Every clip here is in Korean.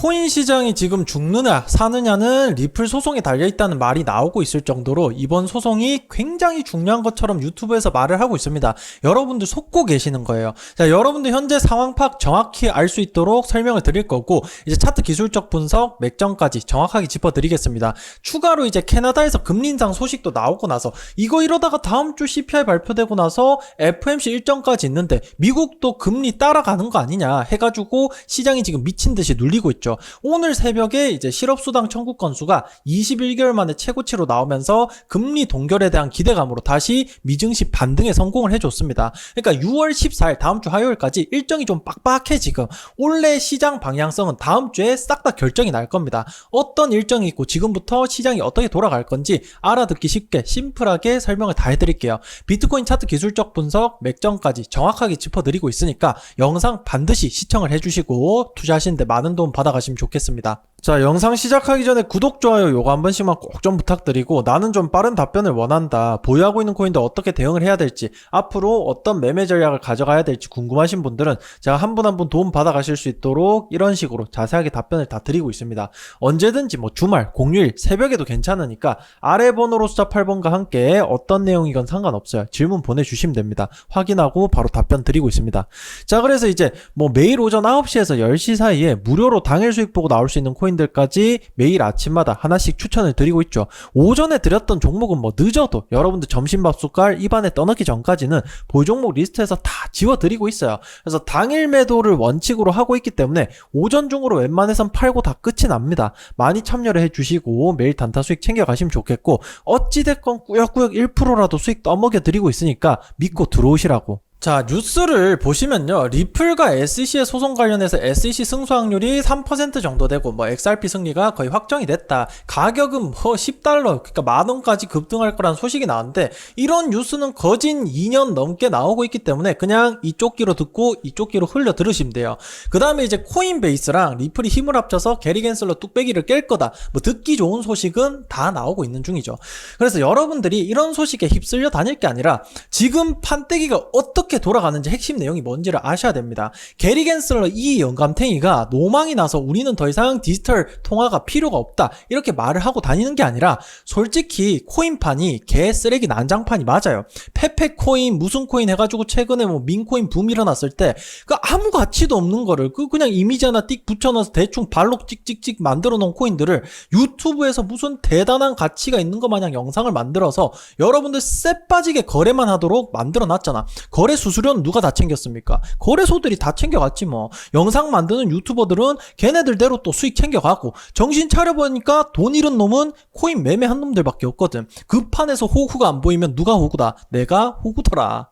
코인 시장이 지금 죽느냐 사느냐는 리플 소송에 달려 있다는 말이 나오고 있을 정도로 이번 소송이 굉장히 중요한 것처럼 유튜브에서 말을 하고 있습니다. 여러분들 속고 계시는 거예요. 자, 여러분들 현재 상황 파악 정확히 알 수 있도록 설명을 드릴 거고 이제 차트 기술적 분석, 맥점까지 정확하게 짚어드리겠습니다. 추가로 이제 캐나다에서 금리 인상 소식도 나오고 나서 이거 이러다가 다음 주 CPI 발표되고 나서 FMC 일정까지 있는데 미국도 금리 따라가는 거 아니냐 해가지고 시장이 지금 미친 듯이 눌리고 있죠. 오늘 새벽에 이제 실업수당 청구 건수가 21개월 만에 최고치로 나오면서 금리 동결에 대한 기대감으로 다시 미증시 반등에 성공을 해줬습니다. 그러니까 6월 14일 다음 주 화요일까지 일정이 좀 빡빡해 지금. 원래 시장 방향성은 다음 주에 싹 다 결정이 날 겁니다. 어떤 일정이 있고 지금부터 시장이 어떻게 돌아갈 건지 알아듣기 쉽게 심플하게 설명을 다 해드릴게요. 비트코인 차트 기술적 분석, 맥점까지 정확하게 짚어드리고 있으니까 영상 반드시 시청을 해주시고 투자하시는데 많은 도움 받아가시 면 좋겠습니다. 자, 영상 시작하기 전에 구독, 좋아요 요거 한 번씩만 꼭 좀 부탁드리고 나는 좀 빠른 답변을 원한다. 보유하고 있는 코인들 어떻게 대응을 해야 될지 앞으로 어떤 매매 전략을 가져가야 될지 궁금하신 분들은 제가 한 분 한 분 도움 받아 가실 수 있도록 이런 식으로 자세하게 답변을 다 드리고 있습니다. 언제든지 뭐 주말, 공휴일, 새벽에도 괜찮으니까 아래 번호로 숫자 8번과 함께 어떤 내용이건 상관없어요. 질문 보내 주시면 됩니다. 확인하고 바로 답변 드리고 있습니다. 자, 그래서 이제 뭐 매일 오전 9시에서 10시 사이에 무료로 당일 수익 보고 나올 수 있는 코인 들까지 매일 아침마다 하나씩 추천을 드리고 있죠. 오전에 드렸던 종목은 뭐 늦어도 여러분들 점심밥 숟갈 입안에 떠넣기 전까지는 보유 종목 리스트에서 다 지워드리고 있어요. 그래서 당일 매도를 원칙으로 하고 있기 때문에 오전 중으로 웬만해선 팔고 다 끝이 납니다. 많이 참여를 해주시고 매일 단타 수익 챙겨가시면 좋겠고 어찌됐건 꾸역꾸역 1%라도 수익 떠먹여 드리고 있으니까 믿고 들어오시라고. 자, 뉴스를 보시면요. 리플과 SEC의 소송 관련해서 SEC 승소 확률이 3% 정도 되고, 뭐, XRP 승리가 거의 확정이 됐다. 가격은 뭐, 10달러, 그러니까 만원까지 급등할 거란 소식이 나왔는데, 이런 뉴스는 거진 2년 넘게 나오고 있기 때문에, 그냥 이쪽 귀로 듣고, 이쪽 귀로 흘려 들으시면 돼요. 그 다음에 이제 코인베이스랑 리플이 힘을 합쳐서 게리 겐슬러 뚝배기를 깰 거다. 뭐, 듣기 좋은 소식은 다 나오고 있는 중이죠. 그래서 여러분들이 이런 소식에 휩쓸려 다닐 게 아니라, 지금 판때기가 어떻게 어떻게 돌아가는지 핵심 내용이 뭔지를 아셔야 됩니다. 게리 겐슬러 이 영감탱이가 노망이 나서 우리는 더 이상 디지털 통화가 필요가 없다 이렇게 말을 하고 다니는 게 아니라 솔직히 코인판이 개 쓰레기 난장판이 맞아요. 페페 코인 무슨 코인 해가지고 최근에 뭐 민코인 붐 일어났을 때 그 아무 가치도 없는 거를 그 그냥 이미지 하나 띡 붙여넣어서 대충 발로 찍찍찍 만들어 놓은 코인들을 유튜브에서 무슨 대단한 가치가 있는 것 마냥 영상을 만들어서 여러분들 쎄 빠지게 거래만 하도록 만들어 놨잖아. 거래 수수료는 누가 다 챙겼습니까? 거래소들이 다 챙겨갔지 뭐. 영상 만드는 유튜버들은 걔네들대로 또 수익 챙겨가고 정신 차려보니까 돈 잃은 놈은 코인 매매한 놈들밖에 없거든. 그 판에서 호구가 안 보이면 누가 호구다? 내가 호구더라.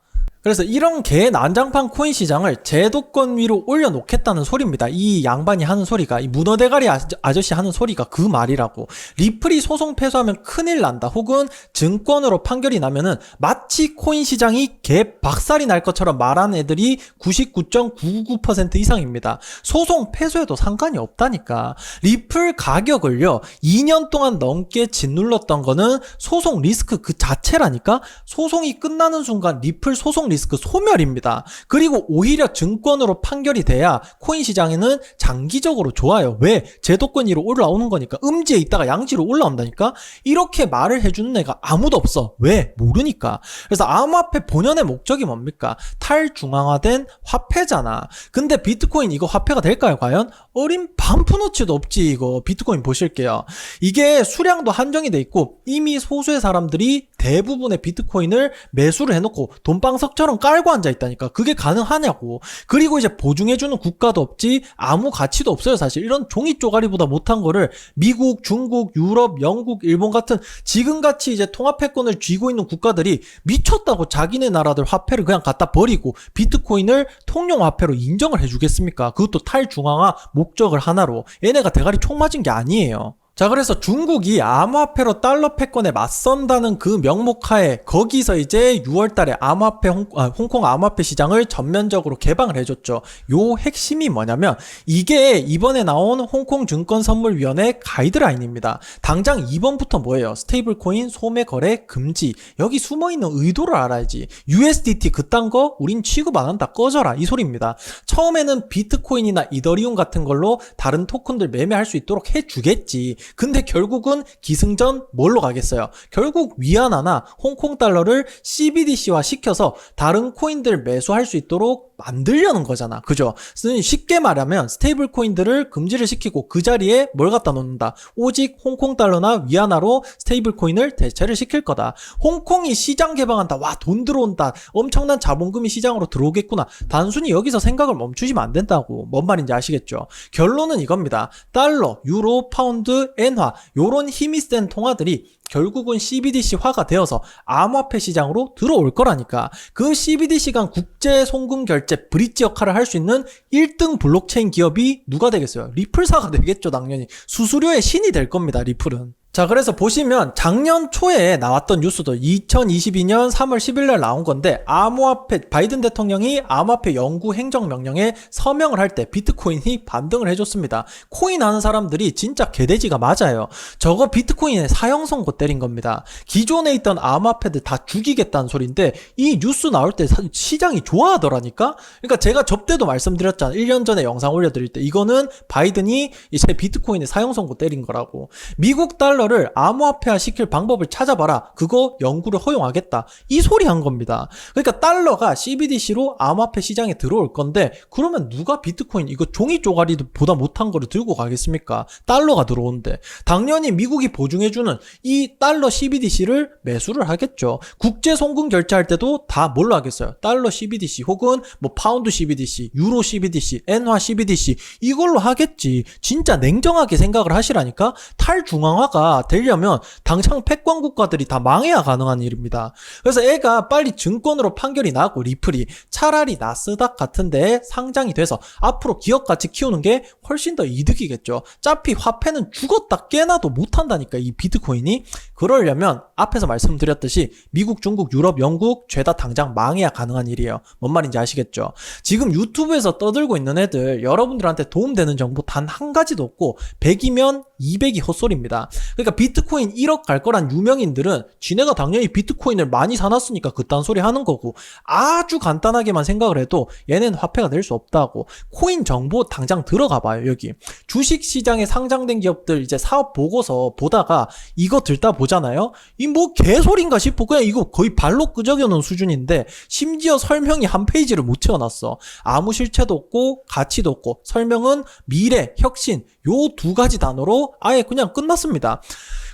그래서 이런 개 난장판 코인 시장을 제도권 위로 올려놓겠다는 소리입니다. 이 양반이 하는 소리가, 이 문어대가리 아- 아저씨 하는 소리가 그 말이라고. 리플이 소송 패소하면 큰일 난다. 혹은 증권으로 판결이 나면은 마치 코인 시장이 개 박살이 날 것처럼 말하는 애들이 99.99% 이상입니다. 소송 패소해도 상관이 없다니까. 리플 가격을요, 2년 동안 넘게 짓눌렀던 거는 소송 리스크 그 자체라니까? 소송이 끝나는 순간 리플 소송 리스크 소멸입니다. 그리고 오히려 증권으로 판결이 돼야 코인 시장에는 장기적으로 좋아요. 왜? 제도권 위로 올라오는 거니까. 음지에 있다가 양지로 올라온다니까? 이렇게 말을 해주는 애가 아무도 없어. 왜? 모르니까. 그래서 암호화폐 본연의 목적이 뭡니까? 탈중앙화된 화폐잖아. 근데 비트코인 이거 화폐가 될까요, 과연? 어린 반푼어치도 없지, 이거. 비트코인 보실게요. 이게 수량도 한정이 돼 있고, 이미 소수의 사람들이 대부분의 비트코인을 매수를 해놓고 돈방석처럼 깔고 앉아 있다니까. 그게 가능하냐고. 그리고 이제 보증해주는 국가도 없지, 아무 가치도 없어요, 사실. 이런 종이 쪼가리보다 못한 거를 미국, 중국, 유럽, 영국, 일본 같은 지금같이 이제 통합패권을 쥐고 있는 국가들이 미쳤다고 자기네 나라들 화폐를 그냥 갖다 버리고 비트코인을 통용 화폐로 인정을 해주겠습니까? 그것도 탈중앙화 목적을 하나로. 얘네가 대가리 총 맞은 게 아니에요. 자, 그래서 중국이 암호화폐로 달러 패권에 맞선다는 그 명목하에 거기서 이제 6월 달에 암호화폐 홍, 아, 홍콩 암호화폐 시장을 전면적으로 개방을 해줬죠. 요 핵심이 뭐냐면 이게 이번에 나온 홍콩 증권 선물 위원회 가이드라인입니다. 당장 2번부터 뭐예요? 스테이블 코인 소매 거래 금지. 여기 숨어 있는 의도를 알아야지. USDT 그딴 거 우린 취급 안 한다. 꺼져라. 이 소리입니다. 처음에는 비트코인이나 이더리움 같은 걸로 다른 토큰들 매매할 수 있도록 해 주겠지. 근데 결국은 기승전 뭘로 가겠어요? 결국 위안화나 홍콩 달러를 CBDC화 시켜서 다른 코인들 매수할 수 있도록 만들려는 거잖아. 그죠? 쉽게 말하면 스테이블 코인들을 금지를 시키고 그 자리에 뭘 갖다 놓는다. 오직 홍콩 달러나 위안화로 스테이블 코인을 대체를 시킬 거다. 홍콩이 시장 개방한다. 와, 돈 들어온다. 엄청난 자본금이 시장으로 들어오겠구나. 단순히 여기서 생각을 멈추시면 안 된다고. 뭔 말인지 아시겠죠? 결론은 이겁니다. 달러, 유로, 파운드, 엔화 요런 힘이 센 통화들이 결국은 CBDC화가 되어서 암호화폐 시장으로 들어올 거라니까. 그 CBDC 간 국제 송금 결제 브릿지 역할을 할 수 있는 1등 블록체인 기업이 누가 되겠어요? 리플사가 되겠죠, 당연히. 수수료의 신이 될 겁니다, 리플은. 자, 그래서 보시면 작년 초에 나왔던 뉴스도 2022년 3월 10일 날 나온 건데 암호화폐 바이든 대통령이 암호화폐 연구 행정 명령에 서명을 할 때 비트코인이 반등을 해줬습니다. 코인 하는 사람들이 진짜 개돼지가 맞아요. 저거 비트코인의 사형 선고 때린 겁니다. 기존에 있던 암호화폐들 다 죽이겠다는 소리인데 이 뉴스 나올 때 사- 시장이 좋아하더라니까. 그러니까 제가 접대도 말씀드렸잖아. 1년 전에 영상 올려드릴 때 이거는 바이든이 이제 비트코인의 사형 선고 때린 거라고. 미국 달러 를 암호화폐화 시킬 방법을 찾아봐라. 그거 연구를 허용하겠다. 이 소리 한 겁니다. 그러니까 달러가 CBDC로 암호화폐 시장에 들어올 건데 그러면 누가 비트코인 이거 종이 쪼가리도 보다 못한 거를 들고 가겠습니까? 달러가 들어오는데 당연히 미국이 보증해주는 이 달러 CBDC를 매수를 하겠죠. 국제 송금 결제할 때도 다 뭘로 하겠어요? 달러 CBDC 혹은 뭐 파운드 CBDC, 유로 CBDC, 엔화 CBDC 이걸로 하겠지. 진짜 냉정하게 생각을 하시라니까 탈중앙화가 되려면 당장 패권 국가들이 다 망해야 가능한 일입니다. 그래서 애가 빨리 증권으로 판결이 나고 리플이 차라리 나스닥 같은데 상장이 돼서 앞으로 기업 가치 키우는 게 훨씬 더 이득이겠죠. 짜피 화폐는 죽었다 깨나도 못한다니까 이 비트코인이 그러려면 앞에서 말씀드렸듯이 미국, 중국, 유럽, 영국 죄다 당장 망해야 가능한 일이에요. 뭔 말인지 아시겠죠? 지금 유튜브에서 떠들고 있는 애들 여러분들한테 도움되는 정보 단 한 가지도 없고 100이면 200이 헛소리입니다. 그러니까 비트코인 1억 갈 거란 유명인들은 지네가 당연히 비트코인을 많이 사놨으니까 그딴 소리 하는 거고 아주 간단하게만 생각을 해도 얘는 화폐가 될 수 없다고. 코인 정보 당장 들어가 봐요 여기. 주식 시장에 상장된 기업들 이제 사업 보고서 보다가 이거 들다 보잖아요? 이 뭐 개소리인가 싶어. 그냥 이거 거의 발로 끄적여 놓은 수준인데 심지어 설명이 한 페이지를 못 채워놨어. 아무 실체도 없고 가치도 없고 설명은 미래 혁신 요 두 가지 단어로 아예 그냥 끝났습니다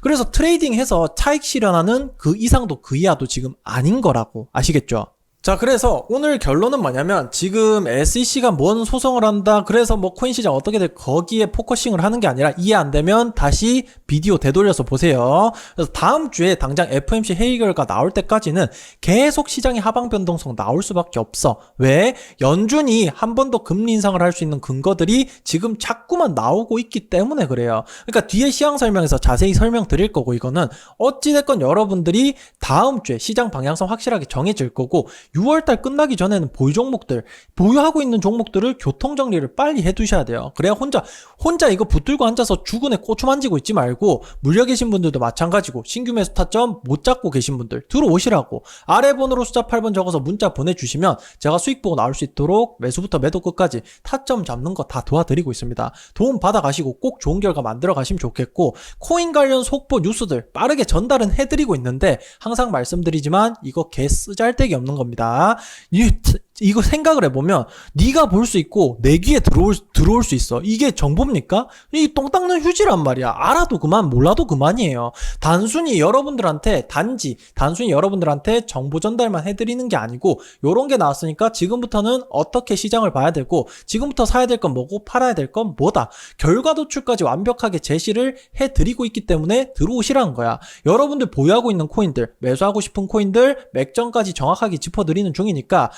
그래서 트레이딩해서 차익 실현하는 그 이상도 그 이하도 지금 아닌 거라고 아시겠죠? 자, 그래서 오늘 결론은 뭐냐면 지금 SEC가 뭔 소송을 한다. 그래서 뭐 코인 시장 어떻게 돼? 거기에 포커싱을 하는 게 아니라 이해 안 되면 다시 비디오 되돌려서 보세요. 그래서 다음 주에 당장 FMC 회의 결과 나올 때까지는 계속 시장의 하방 변동성 나올 수밖에 없어. 왜? 연준이 한 번 더 금리 인상을 할 수 있는 근거들이 지금 자꾸만 나오고 있기 때문에 그래요. 그러니까 뒤에 시황 설명에서 자세히 설명드릴 거고 이거는 어찌 됐건 여러분들이 다음 주에 시장 방향성 확실하게 정해질 거고 6월달 끝나기 전에는 보유 종목들 보유하고 있는 종목들을 교통 정리를 빨리 해두셔야 돼요. 그래야 혼자 혼자 이거 붙들고 앉아서 주근에 고추 만지고 있지 말고 물려 계신 분들도 마찬가지고 신규 매수 타점 못 잡고 계신 분들 들어오시라고 아래 번호로 숫자 8번 적어서 문자 보내주시면 제가 수익 보고 나올 수 있도록 매수부터 매도 끝까지 타점 잡는 거 다 도와드리고 있습니다. 도움 받아 가시고 꼭 좋은 결과 만들어 가시면 좋겠고 코인 관련 속보 뉴스들 빠르게 전달은 해드리고 있는데 항상 말씀드리지만 이거 개 쓰잘데기 없는 겁니다. 이, 이거 생각을 해보면 네가 볼 수 있고 내 귀에 들어올 들어올 수 있어. 이게 정보입니까? 이 똥 닦는 휴지란 말이야. 알아도 그만, 몰라도 그만이에요. 단순히 여러분들한테 단지 단순히 여러분들한테 정보 전달만 해드리는 게 아니고 요런 게 나왔으니까 지금부터는 어떻게 시장을 봐야 되고 지금부터 사야 될 건 뭐고 팔아야 될 건 뭐다. 결과 도출까지 완벽하게 제시를 해드리고 있기 때문에 들어오시라는 거야. 여러분들 보유하고 있는 코인들, 매수하고 싶은 코인들, 맥점까지 정확하게 짚어드리 그리는 중이니까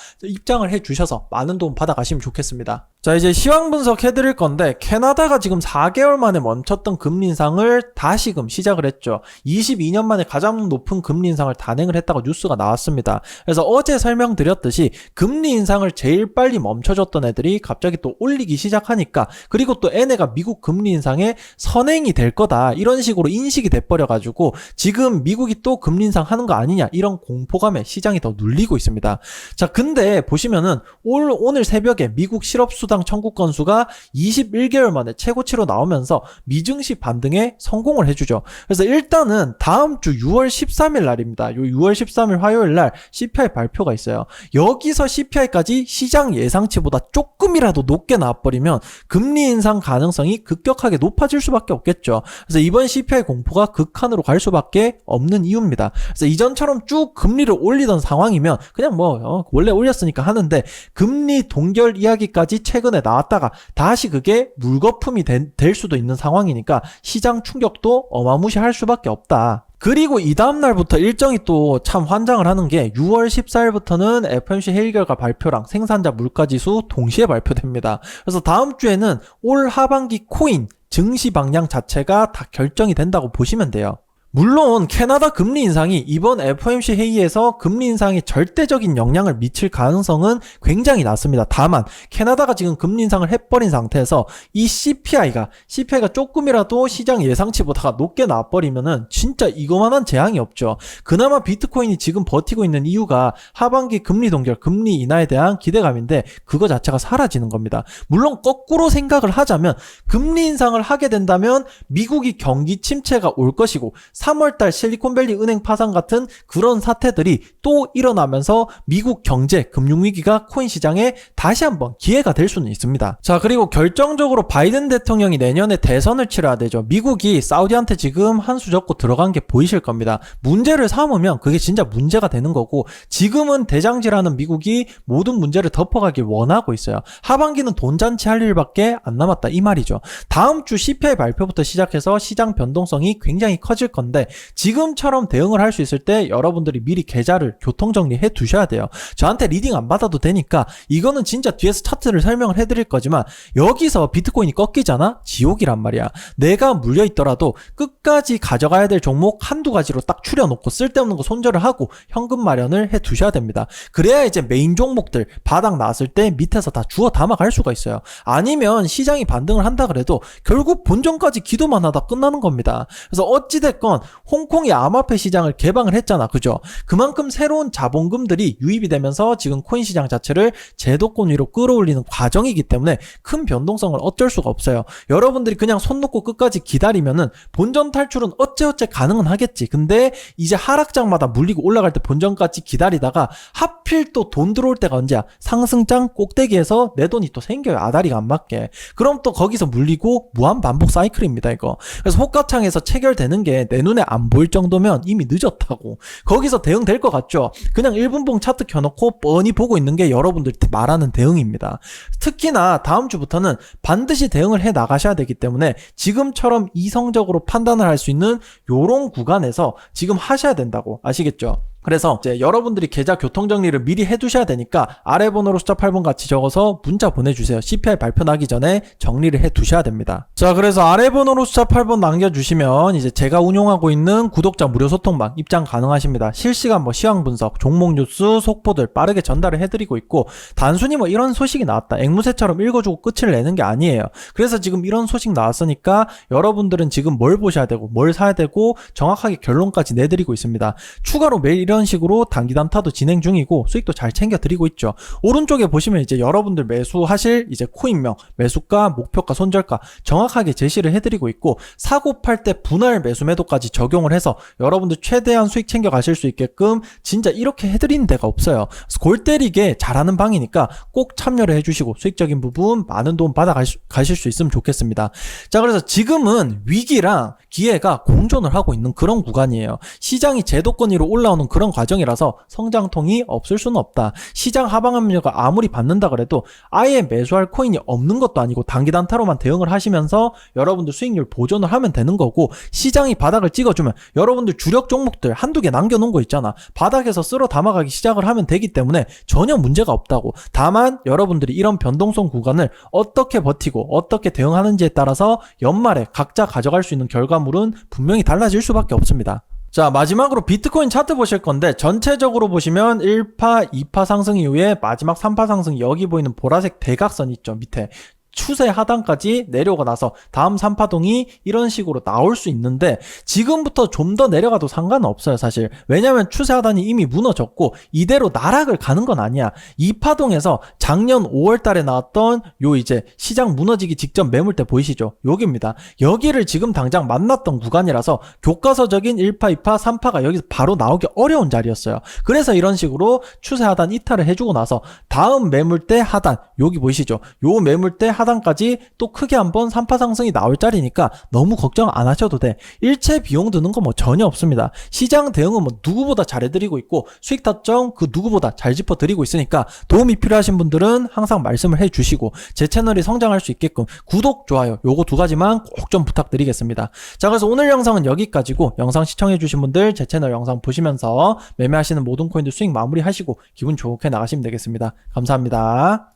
입장을 해 주셔서 많은 도움 받아가시면 좋겠습니다. 자, 이제 시황 분석 해드릴 건데, 캐나다가 지금 4개월 만에 멈췄던 금리 인상을 다시금 시작을 했죠. 22년 만에 가장 높은 금리 인상을 단행을 했다고 뉴스가 나왔습니다. 그래서 어제 설명드렸듯이 금리 인상을 제일 빨리 멈춰줬던 애들이 갑자기 또 올리기 시작하니까, 그리고 또 얘네가 미국 금리 인상에 선행이 될 거다. 이런 식으로 인식이 돼버려가지고, 지금 미국이 또 금리 인상 하는 거 아니냐. 이런 공포감에 시장이 더 눌리고 있습니다. 자, 근데 보 시면은 올, 오늘 새벽에 미국 실업수당 청구 건수가 21개월 만에 최고치로 나오면서 미증시 반등에 성공을 해주죠. 그래서 일단은 다음 주 6월 13일 날입니다. 요 6월 13일 화요일 날 CPI 발표가 있어요. 여기서 CPI까지 시장 예상치보다 조금이라도 높게 나와버리면 금리 인상 가능성이 급격하게 높아질 수밖에 없겠죠. 그래서 이번 CPI 공포가 극한으로 갈 수밖에 없는 이유입니다. 그래서 이전처럼 쭉 금리를 올리던 상황이면 그냥 뭐 어, 원래 올렸으니까 하는데 금리 동결 이야기까지 최근에 나왔다가 다시 그게 물거품이 된- 될 수도 있는 상황이니까 시장 충격도 어마무시할 수밖에 없다. 그리고 이 다음날부터 일정이 또 참 환장을 하는 게 6월 14일부터는 FMC 회의 결과 발표랑 생산자 물가지수 동시에 발표됩니다. 그래서 다음 주에는 올 하반기 코인 증시 방향 자체가 다 결정이 된다고 보시면 돼요. 물론 캐나다 금리 인상이 이번 FOMC 회의에서 금리 인상에 절대적인 영향을 미칠 가능성은 굉장히 낮습니다. 다만 캐나다가 지금 금리 인상을 해버린 상태에서 이 CPI가 CPI가 조금이라도 시장 예상치보다 높게 나와버리면은 진짜 이거만한 재앙이 없죠. 그나마 비트코인이 지금 버티고 있는 이유가 하반기 금리 동결, 금리 인하에 대한 기대감인데 그거 자체가 사라지는 겁니다. 물론 거꾸로 생각을 하자면 금리 인상을 하게 된다면 미국이 경기 침체가 올 것이고 3월달 실리콘밸리 은행 파산 같은 그런 사태들이 또 일어나면서 미국 경제 금융위기가 코인 시장에 다시 한번 기회가 될 수는 있습니다. 자 그리고 결정적으로 바이든 대통령이 내년에 대선을 치러야 되죠. 미국이 사우디한테 지금 한수 접고 들어간 게 보이실 겁니다. 문제를 삼으면 그게 진짜 문제가 되는 거고 지금은 대장지라는 미국이 모든 문제를 덮어가길 원하고 있어요. 하반기는 돈잔치 할 일밖에 안 남았다 이 말이죠. 다음 주 CPI 발표부터 시작해서 시장 변동성이 굉장히 커질 건데 지금처럼 대응을 할 수 있을 때 여러분들이 미리 계좌를 교통 정리해 두셔야 돼요. 저한테 리딩 안 받아도 되니까 이거는 진짜 뒤에서 차트를 설명을 해드릴 거지만 여기서 비트코인이 꺾이잖아? 지옥이란 말이야. 내가 물려 있더라도 끝까지 가져가야 될 종목 한두 가지로 딱 추려놓고 쓸데없는 거 손절을 하고 현금 마련을 해 두셔야 됩니다. 그래야 이제 메인 종목들 바닥 나왔을 때 밑에서 다 주워 담아갈 수가 있어요. 아니면 시장이 반등을 한다 그래도 결국 본전까지 기도만 하다 끝나는 겁니다. 그래서 어찌됐건 홍콩이 암호화폐 시장을 개방을 했잖아. 그죠? 그만큼 새로운 자본금들이 유입이 되면서 지금 코인 시장 자체를 제도권 위로 끌어올리는 과정이기 때문에 큰 변동성을 어쩔 수가 없어요. 여러분들이 그냥 손 놓고 끝까지 기다리면은 본전 탈출은 어째어째 가능은 하겠지. 근데 이제 하락장마다 물리고 올라갈 때 본전까지 기다리다가 하필 또 돈 들어올 때가 언제야? 상승장 꼭대기에서 내 돈이 또 생겨요. 아다리가 안 맞게. 그럼 또 거기서 물리고 무한 반복 사이클입니다, 이거. 그래서 호가창에서 체결되는 게 내 눈에 안 보일 정도면 이미 늦었다고. 거기서 대응될 것 같죠? 그냥 1분봉 차트 켜놓고 뻔히 보고 있는 게 여러분들 말하는 대응입니다. 특히나 다음 주부터는 반드시 대응을 해 나가셔야 되기 때문에 지금처럼 이성적으로 판단을 할 수 있는 요런 구간에서 지금 하셔야 된다고 아시겠죠? 그래서 이제 여러분들이 계좌 교통 정리를 미리 해두셔야 되니까 아래 번호로 숫자 8번 같이 적어서 문자 보내주세요. CPI 발표 나기 전에 정리를 해두셔야 됩니다. 자, 그래서 아래 번호로 숫자 8번 남겨주시면 이제 제가 운용하고 있는 구독자 무료 소통방 입장 가능하십니다. 실시간 뭐 시황 분석, 종목 뉴스, 속보들 빠르게 전달을 해드리고 있고 단순히 뭐 이런 소식이 나왔다. 앵무새처럼 읽어주고 끝을 내는 게 아니에요. 그래서 지금 이런 소식 나왔으니까 여러분들은 지금 뭘 보셔야 되고 뭘 사야 되고 정확하게 결론까지 내드리고 있습니다. 추가로 매일 이런 식으로 단기 단타도 진행 중이고 수익도 잘 챙겨 드리고 있죠. 오른쪽에 보시면 이제 여러분들 매수하실 이제 코인명, 매수가, 목표가, 손절가 정확하게 제시를 해드리고 있고 사고 팔 때 분할 매수 매도까지 적용을 해서 여러분들 최대한 수익 챙겨 가실 수 있게끔 진짜 이렇게 해드리는 데가 없어요. 골 때리게 잘하는 방이니까 꼭 참여를 해주시고 수익적인 부분 많은 도움 받아 가실- 수 있으면 좋겠습니다. 자, 그래서 지금은 위기랑 기회가 공존을 하고 있는 그런 구간이에요. 시장이 제도권 위로 올라오는 그런 과정이라서 성장통이 없을 수는 없다. 시장 하방 압력을 아무리 받는다 그래도 아예 매수할 코인이 없는 것도 아니고 단기 단타로만 대응을 하시면서 여러분들 수익률 보존을 하면 되는 거고 시장이 바닥을 찍어주면 여러분들 주력 종목들 한두 개 남겨놓은 거 있잖아. 바닥에서 쓸어 담아가기 시작을 하면 되기 때문에 전혀 문제가 없다고. 다만 여러분들이 이런 변동성 구간을 어떻게 버티고 어떻게 대응하는지에 따라서 연말에 각자 가져갈 수 있는 결과물은 분명히 달라질 수밖에 없습니다. 자, 마지막으로 비트코인 차트 보실 건데, 전체적으로 보시면 1파, 2파 상승 이후에 마지막 3파 상승 여기 보이는 보라색 대각선 있죠, 밑에. 추세 하단까지 내려오고 나서 다음 3파동이 이런 식으로 나올 수 있는데 지금부터 좀 더 내려가도 상관은 없어요 사실. 왜냐면 추세 하단이 이미 무너졌고 이대로 나락을 가는 건 아니야. 2파동에서 작년 5월 달에 나왔던 요 이제 시장 무너지기 직전 매물대 보이시죠? 여기입니다. 여기를 지금 당장 만났던 구간이라서 교과서적인 1파 2파 3파가 여기서 바로 나오기 어려운 자리였어요. 그래서 이런 식으로 추세 하단 이탈을 해주고 나서 다음 매물대 하단 여기 보이시죠? 요 매물대 하 단까지 또 크게 한번 3파 상승이 나올 자리니까 너무 걱정 안 하셔도 돼. 일체 비용 드는 거 뭐 전혀 없습니다. 시장 대응은 뭐 누구보다 잘해드리고 있고 수익 타점 그 누구보다 잘 짚어드리고 있으니까 도움이 필요하신 분들은 항상 말씀을 해주시고 제 채널이 성장할 수 있게끔 구독 좋아요 요거 두 가지만 꼭 좀 부탁드리겠습니다. 자 그래서 오늘 영상은 여기까지고 영상 시청해주신 분들 제 채널 영상 보시면서 매매하시는 모든 코인들 수익 마무리하시고 기분 좋게 나가시면 되겠습니다. 감사합니다